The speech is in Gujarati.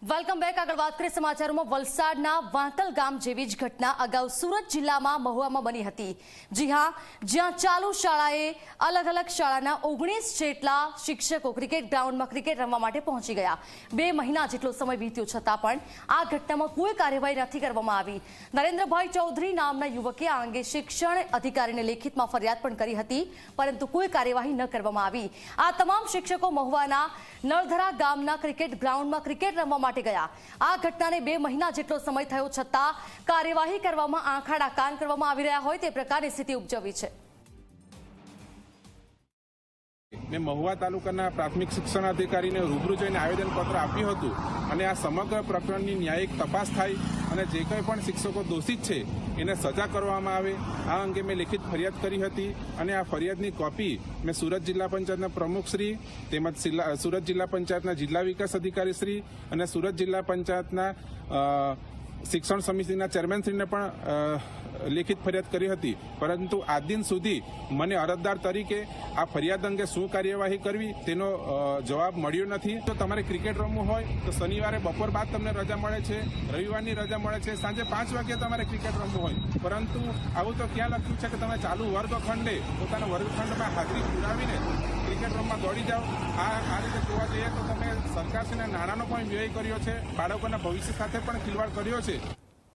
વેલકમ બેક આગળ વાત કરીએ સમાચારોમાં. વલસાડના વાંતલ ગામ જેવી જ ઘટના અગાઉ સુરત જિલ્લામાં મહુવામાં બની હતી. જી હા, જ્યાં ચાલુ શાળાએ અલગ અલગ શાળાના ઓગણીસ જેટલા શિક્ષકો ક્રિકેટ ગ્રાઉન્ડમાં ક્રિકેટ રમવા માટે પહોંચી ગયા. બે મહિના જેટલો સમય વીત્યો છતાં પણ આ ઘટનામાં કોઈ કાર્યવાહી નથી કરવામાં આવી. નરેન્દ્રભાઈ ચૌધરી નામના યુવકે આ અંગે શિક્ષણ અધિકારીને લેખિતમાં ફરિયાદ પણ કરી હતી, પરંતુ કોઈ કાર્યવાહી ન કરવામાં આવી. આ તમામ શિક્ષકો મહુવાના નળધરા ગામના ક્રિકેટ ગ્રાઉન્ડમાં ક્રિકેટ રમવા માટે ગયા. આ ઘટનાને બે મહિના જેટલો સમય થયો છતાં કાર્યવાહી કરવામાં આંખાડા કાન કરવામાં આવી રહ્યા હોય તે પ્રકારની સ્થિતિ ઉપજવી છે. મેં મહુવા તાલુકાના પ્રાથમિક શિક્ષણ અધિકારીને રૂબરૂ જઈને આવેદનપત્ર આપ્યું હતું અને આ સમગ્ર પ્રકરણની ન્યાયિક તપાસ થાય અને જે કંઈ પણ શિક્ષકો દોષિત છે, એને સજા કરવામાં આવે. આ અંગે મેં લેખિત ફરિયાદ કરી હતી અને આ ફરિયાદની કોપી મેં સુરત જિલ્લા પંચાયતના પ્રમુખશ્રી તેમજ સુરત જિલ્લા પંચાયતના જિલ્લા વિકાસ અધિકારીશ્રી અને સુરત જિલ્લા પંચાયતના શિક્ષણ સમિતિના ચેરમેનશ્રીને પણ લેખિત ફરિયાદ કરી હતી. પરંતુ આજ દિન સુધી મને અરજદાર તરીકે આ ફરિયાદ અંગે શું કાર્યવાહી કરવી તેનો જવાબ મળ્યો નથી. તો તમારે ક્રિકેટ રમવું હોય, તો શનિવારે બપોર બાદ તમને રજા મળે છે. રવિવારની રજા મળે છે. સાંજે પાંચ વાગે તમારે ક્રિકેટ રમવું હોય. પરંતુ આવું તો ક્યાં લખ્યું છે કે તમે ચાલુ વર્ગખંડે પોતાના વર્ગખંડમાં હાજરી પુરાવીને ક્રિકેટ રમવા દોડી જાઓ, આ આ રીતે જોવા જઈએ તો તમે સરકારશ્રીના નાણાંનો પણ વ્યય કર્યો છે, બાળકોના ભવિષ્ય સાથે પણ ખિલવાડ કર્યો છે.